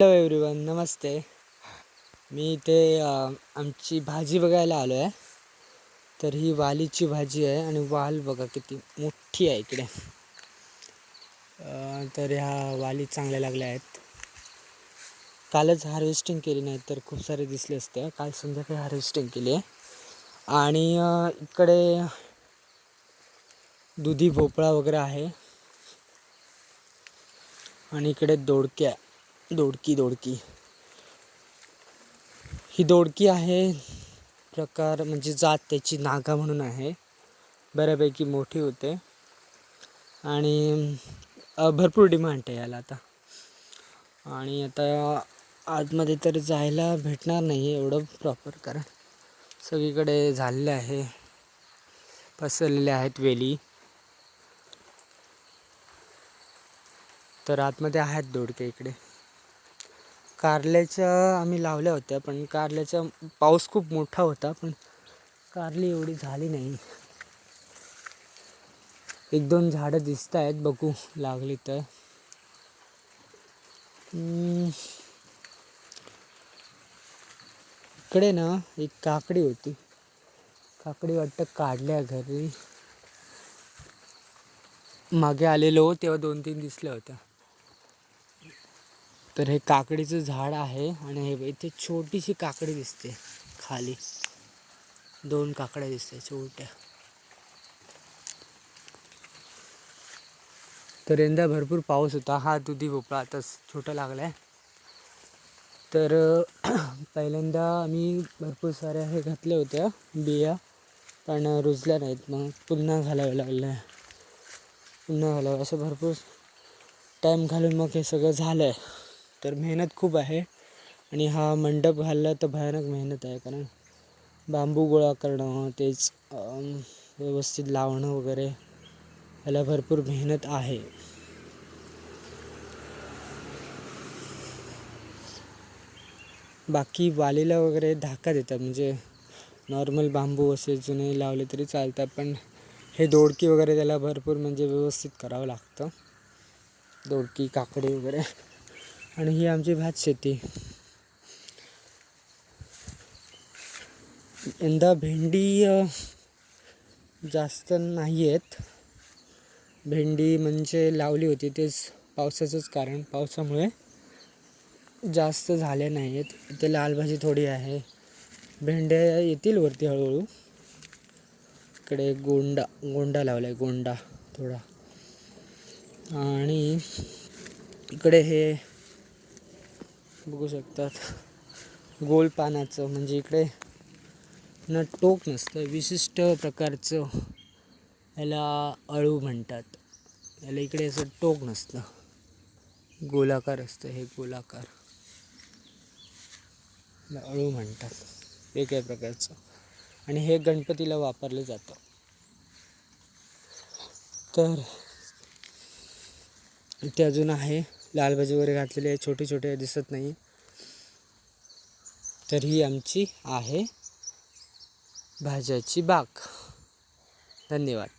Hello everyone नमस्ते. मी इथे आमची भाजी बघायला आलो आहे तर ही वालीची भाजी आहे आणि वाल बघा किती मोठी आहे इकडे. तर ह्या वाली चांगल्या लागल्या आहेत. कालच हार्वेस्टिंग केली नाही तर खूप सारे दिसले असते. काल संध्याकाळी हार्वेस्टिंग केली आहे. आणि इकडे दुधी भोपळा वगैरे आहे. आणि इकडे दोडक्या दोडकी दोडकी. ही दोडकी आहे प्रकार म्हणजे जात त्याची नागा म्हणून आहे. बऱ्यापैकी मोठी होते. आणि भरपूर डिमांड आहे याला आता. आणि आता आतमध्ये तर जायला भेटणार नाही एवढं प्रॉपर कारण सगळीकडे झालेलं आहे. पसरलेले आहेत वेली. तर आतमध्ये आहेत दोडके इकडे. कारल्याच्या आम्ही लावल्या होत्या पण कारल्याचा पाऊस खूप मोठा होता पण कारली एवढी झाली नाही. एक दोन झाडं दिसत आहेत बघू लागली तर. इकडे ना एक काकडी होती. काकडी वाटतं काढल्या घरी. मागे आलेलो तेव्हा दोन तीन दिसल्या होत्या. तर हे काकडीचं झाड आहे आणि हे इथे छोटीशी काकडी दिसते खाली. दोन काकड्या दिसते छोट्या. तर यंदा भरपूर पाऊस होता. हा दुधी भोपळा आता छोटा लागलाय. तर पहिल्यांदा आम्ही भरपूर साऱ्या हे घातल्या होत्या बिया पण रुजल्या नाहीत. मग पुन्हा घालाव्या लागल्या. पुन्हा घालावं. असं भरपूर टाईम घालून मग हे सगळं झालं आहे तर मेहनत खूप आहे. आणि हा मंडप घालला तर भयानक मेहनत आहे कारण बांबू गोळा करणं तेच व्यवस्थित लावणं वगैरे याला भरपूर मेहनत आहे. बाकी वालीला वगैरे धाका देतात म्हणजे नॉर्मल बांबू असे जुने लावले तरी चालतात पण हे दोडकी वगैरे त्याला भरपूर म्हणजे व्यवस्थित करावं लागतं. दोडकी काकडी वगैरे. आणि ही आमची भात शेती. यंदा भेंडी जास्त नाही आहेत भेंडी म्हणजे लावली होती तेच पावसाचंच कारण. पावसामुळे जास्त झाल्या नाही आहेत इथे लाल भाजी थोडी आहे. भेंड्या येतील वरती हळूहळू. इकडे गोंडा गोंडा लावला आहे गोंडा थोडा. आणि इकडे हे बघू शकतात. गोल पानाचं म्हणजे इकडे न टोक नसतं विशिष्ट प्रकारचं याला अळू म्हणतात. याला इकडे असं टोक नसतं. गोलाकार असतं हे गोलाकार. अळू म्हणतात वेगळ्या प्रकारचं. आणि हे गणपतीला वापरलं जातं. तर इथे अजून आहे लाल भाजी वगैरे घातलेले आहे छोटे छोटे दिसत नाही. तर ही आमची आहे भाज्याची बाग. धन्यवाद.